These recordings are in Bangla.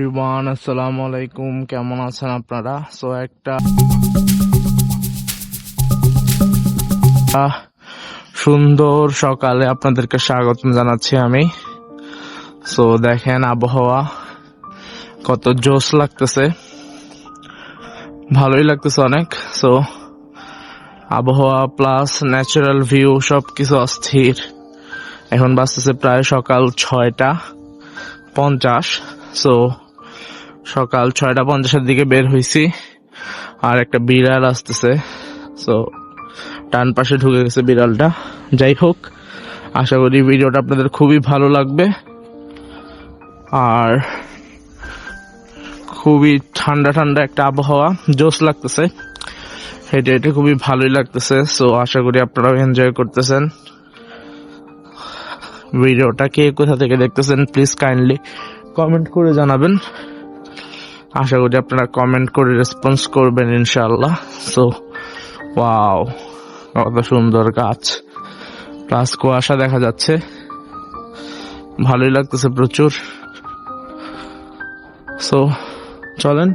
রিবান আসসালামু আলাইকুম কেমন আছেন আপনারা? সো একটা সুন্দর সকালে আপনাদেরকে স্বাগত জানাচ্ছি আমি। সো দেখেন আবহাওয়া কত জোশ লাগতেছে। ভালোই লাগতেছে অনেক। সো আবহাওয়া প্লাস ন্যাচারাল ভিউ সবকিছু অস্থির। এখন বাঁচতেছে প্রায় সকাল ছয়টা পঞ্চাশ। সো সকাল ছয়টা পঞ্চাশের দিকে বের হয়েছি আর একটা বিড়াল আসতেছে। সো ডান পাশে ঢুকে গেছে বিড়ালটা। যাই হোক, আশা করি ভিডিওটা আপনাদের খুবই ভালো লাগবে। আর খুবই ঠান্ডা ঠান্ডা একটা আবহাওয়া, জোশ লাগতেছে। হেঁটে হেঁটে খুবই ভালোই লাগতেছে। সো আশা করি আপনারাও এনজয় করতেছেন। ভিডিওটা কে কোথা থেকে দেখতেছেন প্লিজ কাইন্ডলি কমেন্ট করে জানাবেন। আশা করি আপনারা কমেন্ট করে রেসপন্স করবেন ইনশাল্লাহ সো ওয়াও কত সুন্দর গাছ। প্লাস কুয়াশা দেখা যাচ্ছে। ভালোই লাগতেছে প্রচুর। সো চলেন।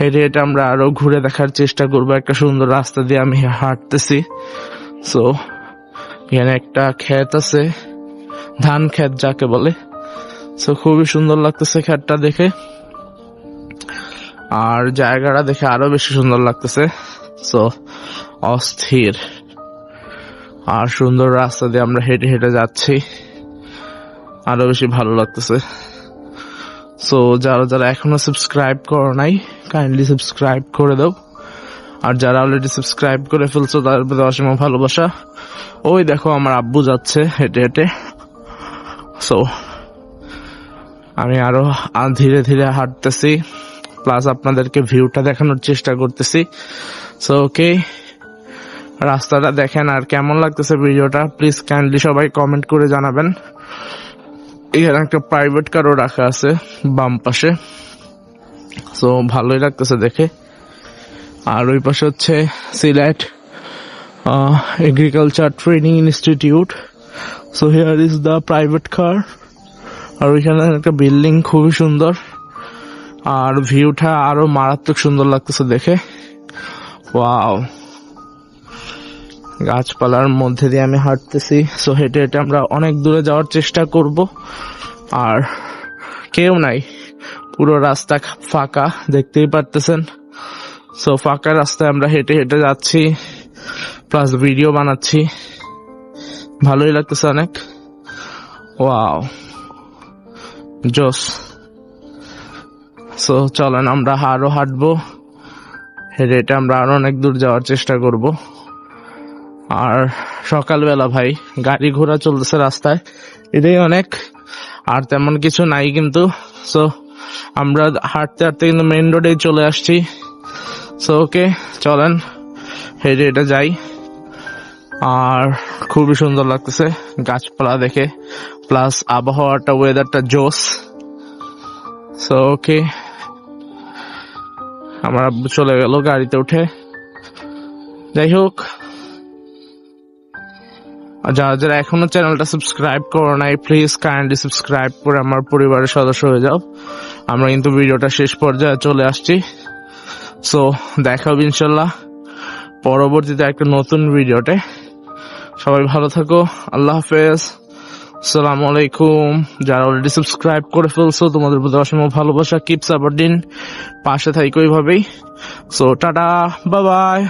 হেঁটে হেঁটে আমরা আরও ঘুরে দেখার চেষ্টা করব। একটা সুন্দর রাস্তা দিয়ে আমি হাঁটতেছি। সো এখানে একটা ক্ষেত আছে। ধান ক্ষেত যাকে বলে। সো খুবই সুন্দর লাগতেছে ক্ষেতটা দেখে। আর জায়গাটা দেখে আরও বেশি সুন্দর লাগতেছে। সো অস্থির। আর সুন্দর রাস্তা দিয়ে আমরা হেঁটে হেঁটে যাচ্ছি। আরও বেশি ভালো লাগতেছে। সো যারা যারা এখনও সাবস্ক্রাইব করো নাই কাইন্ডলি সাবস্ক্রাইব করে দাও। আর যারা অলরেডি সাবস্ক্রাইব করে ফেলছো, তাদের প্রতি অসীম ভালোবাসা। ওই দেখো আমার আব্বু যাচ্ছে হেঁটে হেঁটে। সো আমি আরও ধীরে ধীরে হাঁটতেছি। প্লাস আপনাদেরকে ভিউটা দেখানোর চেষ্টা করতেছি। সো ওকে রাস্তাটা দেখেন আর কেমন লাগতেছে ভিডিওটা প্লিজ কাইন্ডলি সবাই কমেন্ট করে জানাবেন। এখানে একটা প্রাইভেট কারও রাখা আছে বাম পাশে। সো ভালোই লাগতেছে দেখে। আর ওই পাশে হচ্ছে Sylhet agriculture training institute so here is the private car আর ওইখানে একটা বিল্ডিং খুবই সুন্দর। আর ভিউটা আরও মারাত্মক সুন্দর লাগতেছে দেখে। ওয়াও। গাছপালার মধ্যে দিয়ে আমি হাঁটতেছি। সো হেঁটে হেঁটে আমরা অনেক দূরে যাওয়ার চেষ্টা করব। আর কেউ নাই। পুরো রাস্তা ফাঁকা, দেখতেই পারতেছেন। সো ফাঁকা রাস্তায় আমরা হেঁটে হেঁটে যাচ্ছি। প্লাস ভিডিও বানাচ্ছি। ভালোই লাগতেছে অনেক। ওয়াও। জোস। সো চলেন, আমরা আরও হাঁটবো। হেঁটে হেঁটে আমরা আরও অনেক দূর যাওয়ার চেষ্টা করব। আর সকালবেলা ভাই, গাড়ি ঘোড়া চলতেছে রাস্তায়। এটাই অনেক, আর তেমন কিছু নাই কিন্তু। সো আমরা হাঁটতে হাঁটতে কিন্তু মেইন রোডেই চলে আসছি। সো ওকে চলেন হেঁটে হেঁটে যাই। আর খুবই সুন্দর লাগতেছে গাছপালা দেখে। প্লাস আবহাওয়াটা ওয়েদারটা জোস সো ওকে আমার আব্বু চলে গেল গাড়িতে উঠে। যাই হোক। যারা যারা এখনও চ্যানেলটা সাবস্ক্রাইব করো নাই প্লিজ কাইন্ডলি সাবস্ক্রাইব করে আমার পরিবারের সদস্য হয়ে যাও। আমরা কিন্তু ভিডিওটা শেষ পর্যায়ে চলে আসছি। সো দেখা হবে ইনশাল্লাহ পরবর্তীতে একটা নতুন ভিডিওতে। সবাই ভালো থাকো। আল্লাহ হাফেজ। আসসালামু আলাইকুম যারা অলরেডি সাবস্ক্রাইব করে ফেলছো, তোমাদের প্রতি অসম্ভব ভালোবাসা। কিপ সাপোর্ট দিন পাশে থাকি ওইভাবেই সো টাটা বাবাই বাই